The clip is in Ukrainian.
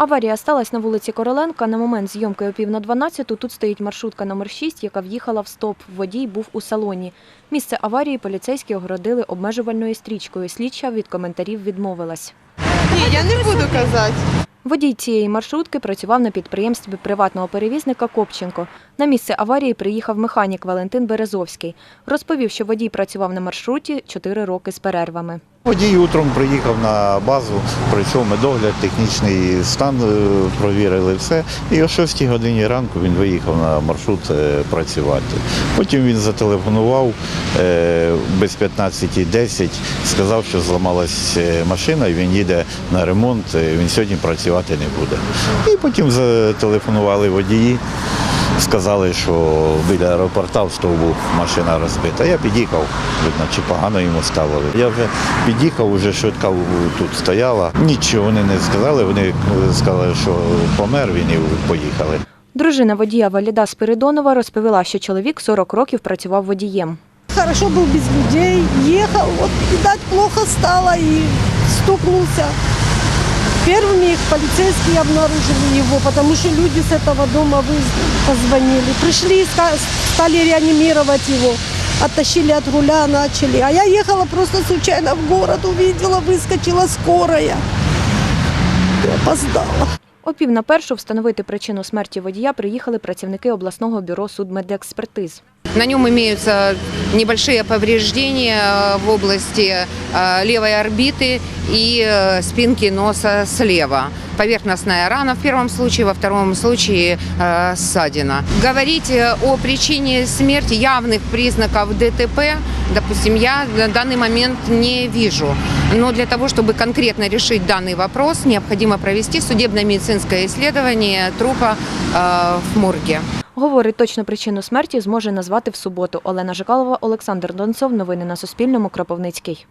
Аварія сталася на вулиці Короленка. На момент зйомки о пів на 12 тут стоїть маршрутка номер 6, яка в'їхала в стоп. Водій був у салоні. Місце аварії поліцейські огородили обмежувальною стрічкою. Слідча від коментарів відмовилась. Ні, я не буду казати. Водій цієї маршрутки працював на підприємстві приватного перевізника Копченко. На місце аварії приїхав механік Валентин Березовський. Розповів, що водій працював на маршруті 4 роки з перервами. Водій утром приїхав на базу, пройшов медогляд, технічний стан е, провірили все. І о 6 годині ранку він виїхав на маршрут е, працювати. Потім він зателефонував е, без 15.10, сказав, що зламалась машина і він їде на ремонт, він сьогодні працювати не буде. І потім зателефонували водії. Сказали, що біля аеропорта в стовбу машина розбита. Я під'їхав, видно, чи погано йому ставили. Я вже під'їхав, вже швидка тут стояла. Нічого вони не сказали. Вони е, сказали, що помер він і поїхали. Дружина водія Валіда Спиридонова розповіла, що чоловік 40 років працював водієм. Хорошо был без людей, ехал, вот, видать, плохо стало и стукнулся. Первыми их полицейские обнаружили его, потому что люди с этого дома вы- позвонили. Пришли, ска- стали реанимировать его, оттащили от руля, начали. А я ехала просто случайно в город, увидела, выскочила скорая. И опоздала. О пів на першу встановити причину смерті водія приїхали працівники обласного бюро судмедекспертиз. На нем имеются небольшие повреждения э, в области э, левой орбиты и э, спинки носа слева. Поверхностная рана в первом случае, во втором случае э, ссадина. Говорить о причине смерти явных признаков ДТП, допустим, я на данный момент не вижу. Но для того, чтобы конкретно решить данный вопрос, необходимо провести судебно-медицинское исследование трупа в морге. Говорить точну причину смерті зможе назвати в суботу. Олена Жикалова, Олександр Донцов. Новини на Суспільному. Кропивницький.